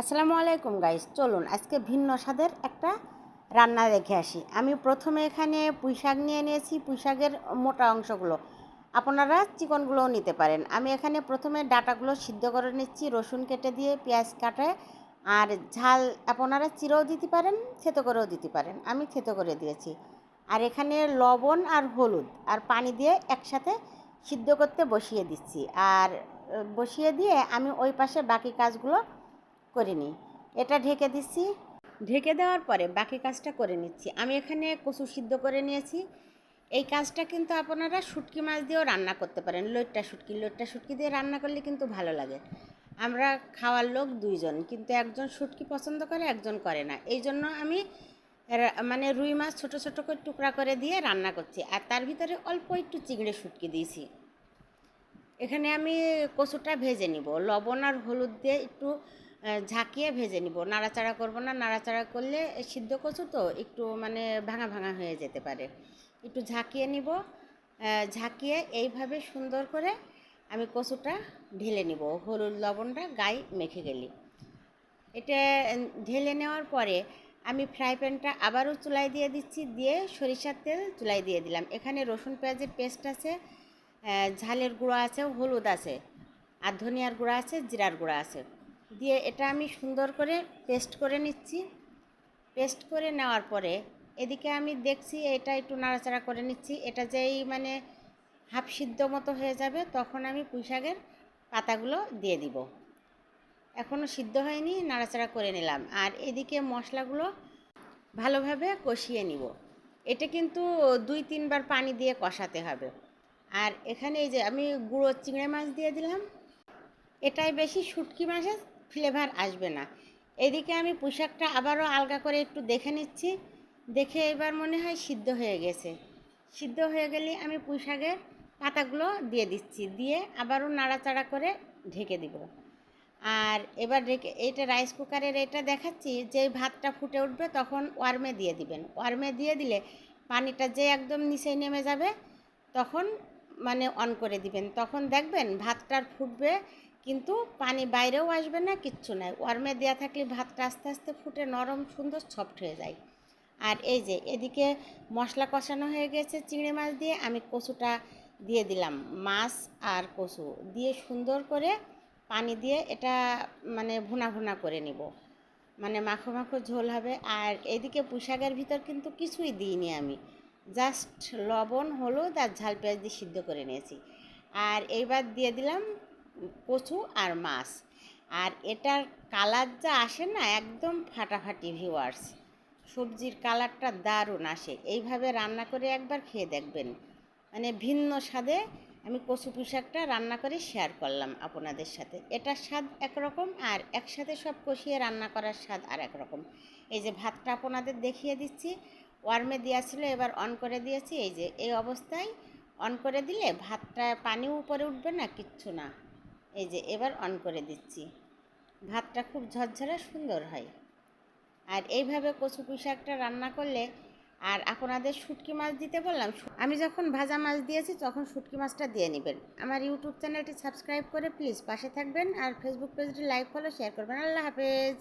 আসসালামু আলাইকুম গাইস চলুন আজকে ভিন্ন স্বাদের একটা রান্না দেখে আসি। আমি প্রথমে এখানে পুঁই শাক নিয়ে নিয়েছি। পুঁই শাকের মোটা অংশগুলো আপনারা চিকনগুলোও নিতে পারেন। আমি এখানে প্রথমে ডাটাগুলো সিদ্ধ করে নিচ্ছি, রসুন কেটে দিয়ে, পেঁয়াজ কাটে, আর ঝাল আপনারা চিরেও দিতে পারেন, থেতো করেও দিতে পারেন। আমি থেতো করে দিয়েছি। আর এখানে লবণ আর হলুদ আর পানি দিয়ে একসাথে সিদ্ধ করতে বসিয়ে দিচ্ছি। আর বসিয়ে দিয়ে আমি ওই পাশে বাকি কাজগুলো করে নিই এটা ঢেকে দিচ্ছি। ঢেকে দেওয়ার পরে বাকি কাজটা করে নিচ্ছি। আমি এখানে কচু সিদ্ধ করে নিয়েছি। এই কাজটা কিন্তু আপনারা শুটকি মাছ দিয়েও রান্না করতে পারেন। লইট্টা শুটকি লইট্টা শুটকি দিয়ে রান্না করলে কিন্তু ভালো লাগে। আমরা খাওয়ার লোক দুইজন, কিন্তু একজন শুটকি পছন্দ করে, একজন করে না। এই জন্য আমি মানে রুই মাছ ছোট ছোট করে টুকরা করে দিয়ে রান্না করছি। আর তার ভিতরে অল্প একটু চিংড়ি শুটকি দিয়েছি। এখানে আমি কচুটা ভেজে নিব। লবণ আর হলুদ দিয়ে একটু ঝাঁকিয়ে ভেজে নিব। নাড়াচাড়া করব না, নাড়াচাড়া করলে সিদ্ধ কচু তো একটু মানে ভাঙা ভাঙা হয়ে যেতে পারে। একটু ঝাঁকিয়ে নিব। ঝাঁকিয়ে এইভাবে সুন্দর করে আমি কচুটা ঢেলে নিব। হলুদ লবণটা গায়ে মেখে গেলি। এটা ঢেলে নেওয়ার পরে আমি ফ্রাই প্যানটা আবারও চুলায় দিয়ে দিচ্ছি, দিয়ে সরিষার তেল চুলায় দিয়ে দিলাম। এখানে রসুন পেঁয়াজের পেস্ট আছে ঝালের গুঁড়ো আছে, হলুদ আছে, আর ধনিয়ার গুঁড়ো আছে, জিরার গুঁড়ো আছে। দিয়ে এটা আমি সুন্দর করে পেস্ট করে নিচ্ছি। পেস্ট করে নেওয়ার পরে এদিকে আমি দেখছি এটা একটু নাড়াচাড়া করে নিচ্ছি। এটা যেই মানে হাফ সিদ্ধ মতো হয়ে যাবে তখন আমি পুঁইশাকের পাতাগুলো দিয়ে দিব। এখনও সিদ্ধ হয়নি, নাড়াচাড়া করে নিলাম। আর এদিকে মশলাগুলো ভালোভাবে কষিয়ে নিব। এটা কিন্তু দুই তিনবার পানি দিয়ে কষাতে হবে। আর এখানে এই যে আমি গুঁড়ো চিংড়ি মাছ দিয়ে দিলাম। এটাই বেশি শুটকি মাছের ফ্লেভার আসবে না। এদিকে আমি পোশাকটা আবারও আলগা করে একটু দেখে নিচ্ছি। দেখে এবার মনে হয় সিদ্ধ হয়ে গেছে। সিদ্ধ হয়ে গেলে আমি পুঁইশাকের পাতাগুলো দিয়ে দিচ্ছি। দিয়ে আবারও নাড়াচাড়া করে ঢেকে দিব। আর এবার রেখে এইটা রাইস কুকারের এটা দেখাচ্ছি, যে ভাতটা ফুটে উঠবে তখন ওয়ার্মে দিয়ে দিবেন। ওয়ার্মে দিয়ে দিলে পানিটা যে একদম নিচে নেমে যাবে, তখন মানে অন করে দিবেন। তখন দেখবেন ভাতটার ফুটবে কিন্তু পানি বাইরেও আসবে না, কিচ্ছু নাই। ওয়ার্মে দেওয়া থাকলে ভাতটা আস্তে আস্তে ফুটে নরম, সুন্দর, সফট হয়ে যায়। আর এই যে, এদিকে মশলা কষানো হয়ে গেছে চিংড়ি মাছ দিয়ে, আমি কচুটা দিয়ে দিলাম, মাছ আর কচু। দিয়ে সুন্দর করে পানি দিয়ে এটা মানে ভুনা ভুনা করে নিব। মানে মাখো মাখো ঝোল হবে। আর এদিকে পুঁশাকের ভিতর কিন্তু কিছুই দিইনি আমি। জাস্ট লবণ, হলুদ আর ঝাল পেঁয়াজ দিয়ে সিদ্ধ করে নিয়েছি। আর এইবার দিয়ে দিলাম কচু আর মাছ। আর এটার কালার যা আসে না, একদম ফাটাফাটি ভিউয়ার্স সবজির কালারটা দারুণ আসে। এইভাবে রান্না করে একবার খেয়ে দেখবেন। মানে ভিন্ন স্বাদে আমি কচু পোশাকটা রান্না করে শেয়ার করলাম আপনাদের সাথে। এটার স্বাদ একরকম আর একসাথে সব কষিয়ে রান্না করার স্বাদ আর একরকম। এই যে ভাতটা আপনাদের দেখিয়ে দিচ্ছি ওয়ার্মে দেওয়া ছিল, এবার অন করে দিয়েছি। এই যে এই অবস্থায় অন করে দিলে ভাতটা পানিও উপরে উঠবে না, কিচ্ছু না। এই যে এবার অন করে দিচ্ছি। ভাতটা খুব ঝরঝরে সুন্দর হয়। আর এইভাবে কচু পুঁই শাকটা রান্না করলে আর আপনাদের শুটকি মাছ দিতে বললাম আমি যখন ভাজা মাছ দিয়েছি তখন শুটকি মাছটা দিয়ে নেবেন। আমার ইউটিউব চ্যানেলটি সাবস্ক্রাইব করে প্লিজ পাশে থাকবেন আর ফেসবুক পেজটি লাইক ফলো শেয়ার করবেন। আল্লাহ হাফেজ।